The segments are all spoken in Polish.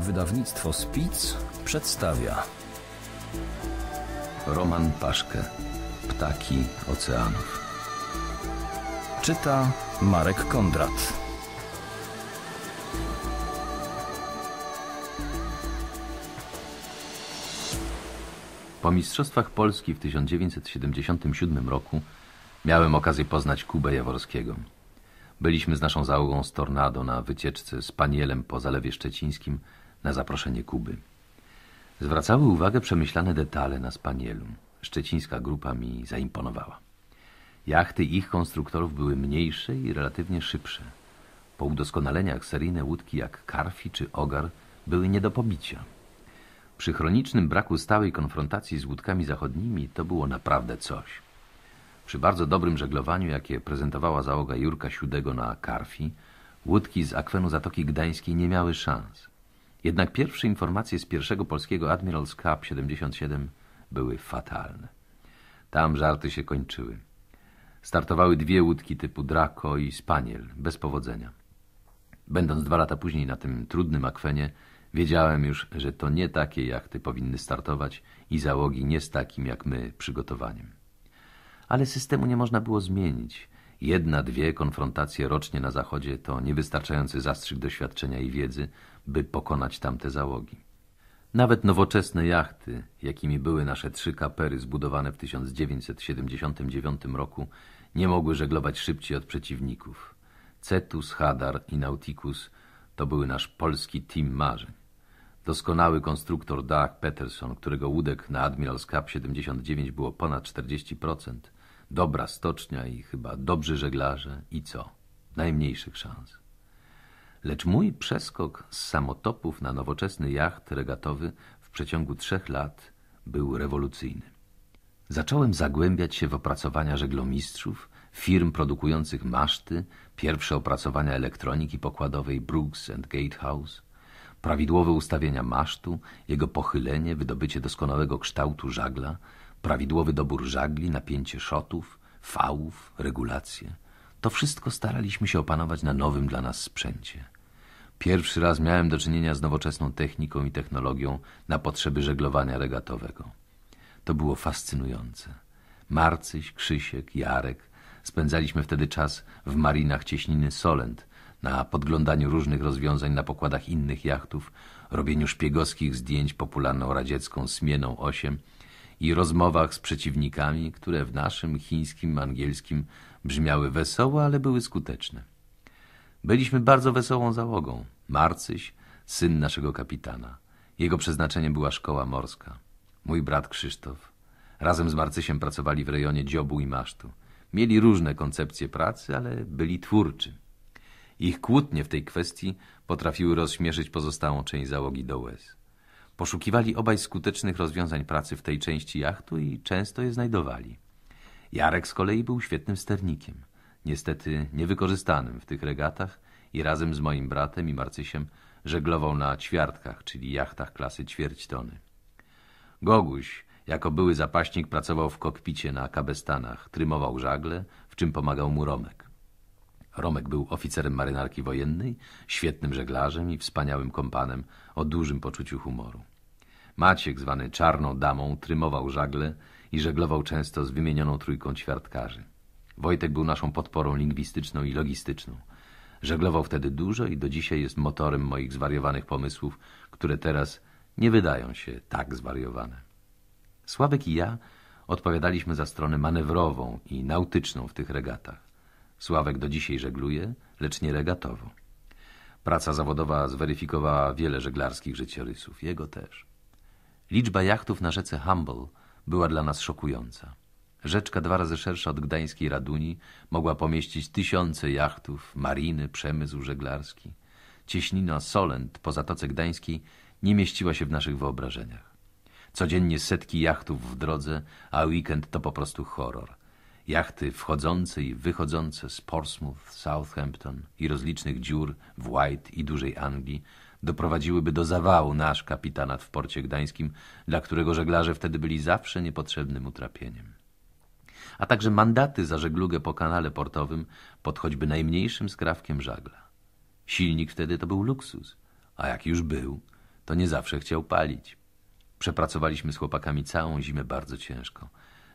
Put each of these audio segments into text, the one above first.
Wydawnictwo Spic przedstawia Roman Paszkę Ptaki Oceanów Czyta Marek Kondrat Po Mistrzostwach Polski w 1977 roku miałem okazję poznać Kubę Jaworskiego. Byliśmy z naszą załogą z Tornado na wycieczce z Panielem po Zalewie Szczecińskim na zaproszenie Kuby. Zwracały uwagę przemyślane detale na Spanielu. Szczecińska grupa mi zaimponowała. Jachty ich konstruktorów były mniejsze i relatywnie szybsze. Po udoskonaleniach seryjne łódki jak Karfi czy Ogar były nie do pobicia. Przy chronicznym braku stałej konfrontacji z łódkami zachodnimi to było naprawdę coś. Przy bardzo dobrym żeglowaniu, jakie prezentowała załoga Jurka Siódego na Karfi, łódki z akwenu Zatoki Gdańskiej nie miały szans. Jednak pierwsze informacje z pierwszego polskiego Admiral's Cup 77 były fatalne. Tam żarty się kończyły. Startowały dwie łódki typu Draco i Spaniel, bez powodzenia. Będąc dwa lata później na tym trudnym akwenie, wiedziałem już, że to nie takie jachty powinny startować i załogi nie z takim jak my przygotowaniem. Ale systemu nie można było zmienić. Jedna, dwie konfrontacje rocznie na zachodzie to niewystarczający zastrzyk doświadczenia i wiedzy, by pokonać tamte załogi. Nawet nowoczesne jachty, jakimi były nasze trzy kapery zbudowane w 1979 roku, nie mogły żeglować szybciej od przeciwników. Cetus, Hadar i Nauticus to były nasz polski team marzeń. Doskonały konstruktor Doug Peterson, którego łódek na Admiral's Cup 79 było ponad 40%, dobra stocznia i chyba dobrzy żeglarze i co? Najmniejszych szans. Lecz mój przeskok z samotopów na nowoczesny jacht regatowy w przeciągu trzech lat był rewolucyjny. Zacząłem zagłębiać się w opracowania żeglomistrzów, firm produkujących maszty, pierwsze opracowania elektroniki pokładowej Brooks and Gatehouse, prawidłowe ustawienia masztu, jego pochylenie, wydobycie doskonałego kształtu żagla, prawidłowy dobór żagli, napięcie szotów, fałów, regulacje. To wszystko staraliśmy się opanować na nowym dla nas sprzęcie. Pierwszy raz miałem do czynienia z nowoczesną techniką i technologią na potrzeby żeglowania regatowego. To było fascynujące. Marcyś, Krzysiek, Jarek spędzaliśmy wtedy czas w marinach cieśniny Solent, na podglądaniu różnych rozwiązań na pokładach innych jachtów, robieniu szpiegowskich zdjęć popularną radziecką Smieną 8 i rozmowach z przeciwnikami, które w naszym chińskim, angielskim brzmiały wesoło, ale były skuteczne. Byliśmy bardzo wesołą załogą. Marcyś, syn naszego kapitana. Jego przeznaczeniem była szkoła morska. Mój brat Krzysztof. Razem z Marcysiem pracowali w rejonie dziobu i masztu. Mieli różne koncepcje pracy, ale byli twórczy. Ich kłótnie w tej kwestii potrafiły rozśmieszyć pozostałą część załogi do łez. Poszukiwali obaj skutecznych rozwiązań pracy w tej części jachtu i często je znajdowali. Jarek z kolei był świetnym sternikiem, niestety niewykorzystanym w tych regatach i razem z moim bratem i Marcysiem żeglował na ćwiartkach, czyli jachtach klasy ćwierć tony. Goguś, jako były zapaśnik, pracował w kokpicie na kabestanach, trymował żagle, w czym pomagał mu Romek. Romek był oficerem marynarki wojennej, świetnym żeglarzem i wspaniałym kompanem o dużym poczuciu humoru. Maciek, zwany Czarną Damą, trymował żagle i żeglował często z wymienioną trójką ćwiartkarzy. Wojtek był naszą podporą lingwistyczną i logistyczną. Żeglował wtedy dużo i do dzisiaj jest motorem moich zwariowanych pomysłów, które teraz nie wydają się tak zwariowane. Sławek i ja odpowiadaliśmy za stronę manewrową i nautyczną w tych regatach. Sławek do dzisiaj żegluje, lecz nie regatowo. Praca zawodowa zweryfikowała wiele żeglarskich życiorysów, jego też. Liczba jachtów na rzece Humble była dla nas szokująca. Rzeczka dwa razy szersza od gdańskiej Raduni mogła pomieścić tysiące jachtów, mariny, przemysł żeglarski. Cieśnina Solent po Zatoce Gdańskiej nie mieściła się w naszych wyobrażeniach. Codziennie setki jachtów w drodze, a weekend to po prostu horror. Jachty wchodzące i wychodzące z Portsmouth, Southampton i rozlicznych dziur w White i Dużej Anglii doprowadziłyby do zawału nasz kapitanat w porcie gdańskim, dla którego żeglarze wtedy byli zawsze niepotrzebnym utrapieniem. A także mandaty za żeglugę po kanale portowym pod choćby najmniejszym skrawkiem żagla. Silnik wtedy to był luksus, a jak już był, to nie zawsze chciał palić. Przepracowaliśmy z chłopakami całą zimę bardzo ciężko.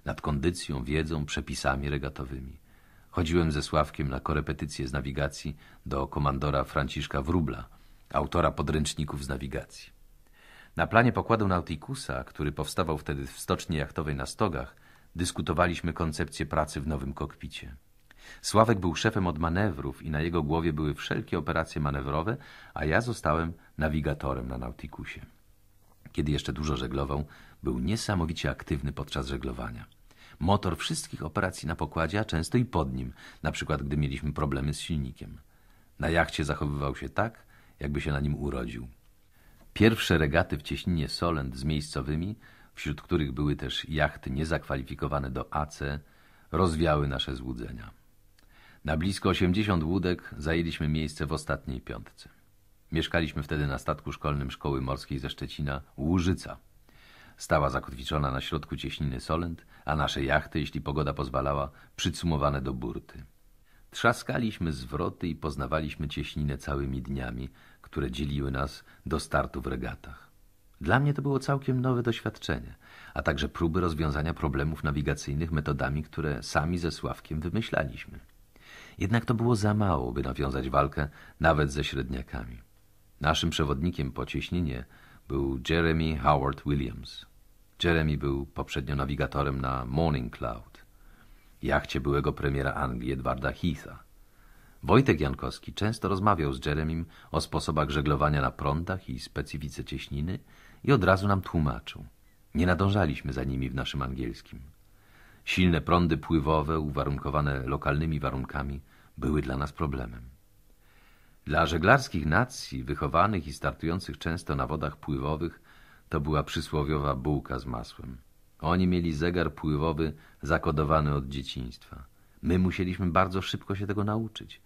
Nad kondycją, wiedzą, przepisami regatowymi. Chodziłem ze Sławkiem na korepetycje z nawigacji do komandora Franciszka Wróbla, autora podręczników z nawigacji. Na planie pokładu Nautikusa, który powstawał wtedy w stoczni jachtowej na Stogach, dyskutowaliśmy koncepcję pracy w nowym kokpicie. Sławek był szefem od manewrów i na jego głowie były wszelkie operacje manewrowe, a ja zostałem nawigatorem na Nautikusie. Kiedy jeszcze dużo żeglował, był niesamowicie aktywny podczas żeglowania. Motor wszystkich operacji na pokładzie, a często i pod nim, na przykład gdy mieliśmy problemy z silnikiem. Na jachcie zachowywał się tak, jakby się na nim urodził. Pierwsze regaty w cieśninie Solent z miejscowymi, wśród których były też jachty niezakwalifikowane do AC, rozwiały nasze złudzenia. Na blisko 80 łódek zajęliśmy miejsce w ostatniej piątce. Mieszkaliśmy wtedy na statku szkolnym Szkoły Morskiej ze Szczecina Łużyca. Stała zakotwiczona na środku cieśniny Solent, a nasze jachty, jeśli pogoda pozwalała, przycumowane do burty. Trzaskaliśmy zwroty i poznawaliśmy cieśninę całymi dniami, które dzieliły nas do startu w regatach. Dla mnie to było całkiem nowe doświadczenie, a także próby rozwiązania problemów nawigacyjnych metodami, które sami ze Sławkiem wymyślaliśmy. Jednak to było za mało, by nawiązać walkę nawet ze średniakami. Naszym przewodnikiem po cieśninie był Jeremy Howard Williams. Jeremy był poprzednio nawigatorem na Morning Cloud, jachcie byłego premiera Anglii Edwarda Heatha. Wojtek Jankowski często rozmawiał z Jeremim o sposobach żeglowania na prądach i specyfice cieśniny i od razu nam tłumaczył. Nie nadążaliśmy za nimi w naszym angielskim. Silne prądy pływowe, uwarunkowane lokalnymi warunkami, były dla nas problemem. Dla żeglarskich nacji, wychowanych i startujących często na wodach pływowych, to była przysłowiowa bułka z masłem. Oni mieli zegar pływowy zakodowany od dzieciństwa. My musieliśmy bardzo szybko się tego nauczyć.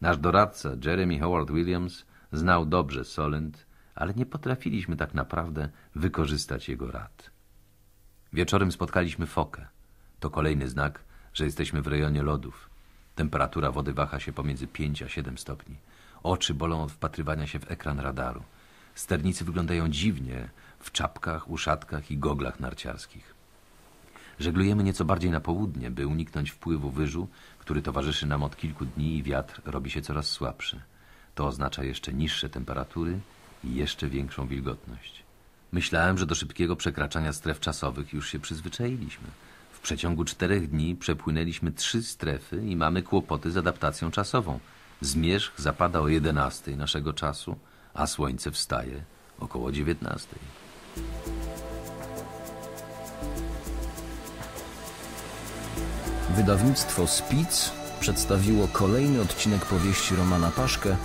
Nasz doradca, Jeremy Howard Williams, znał dobrze Solent, ale nie potrafiliśmy tak naprawdę wykorzystać jego rad. Wieczorem spotkaliśmy fokę. To kolejny znak, że jesteśmy w rejonie lodów. Temperatura wody waha się pomiędzy 5 a 7 stopni. Oczy bolą od wpatrywania się w ekran radaru. Sternicy wyglądają dziwnie w czapkach, uszatkach i goglach narciarskich. Żeglujemy nieco bardziej na południe, by uniknąć wpływu wyżu, który towarzyszy nam od kilku dni i wiatr robi się coraz słabszy. To oznacza jeszcze niższe temperatury i jeszcze większą wilgotność. Myślałem, że do szybkiego przekraczania stref czasowych już się przyzwyczailiśmy. W przeciągu czterech dni przepłynęliśmy trzy strefy i mamy kłopoty z adaptacją czasową. Zmierzch zapada o 11 naszego czasu, a słońce wstaje około 19. Wydawnictwo Spic przedstawiło kolejny odcinek powieści Romana Paszkę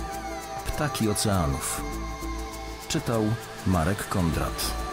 Ptaki Oceanów. Czytał Marek Kondrat.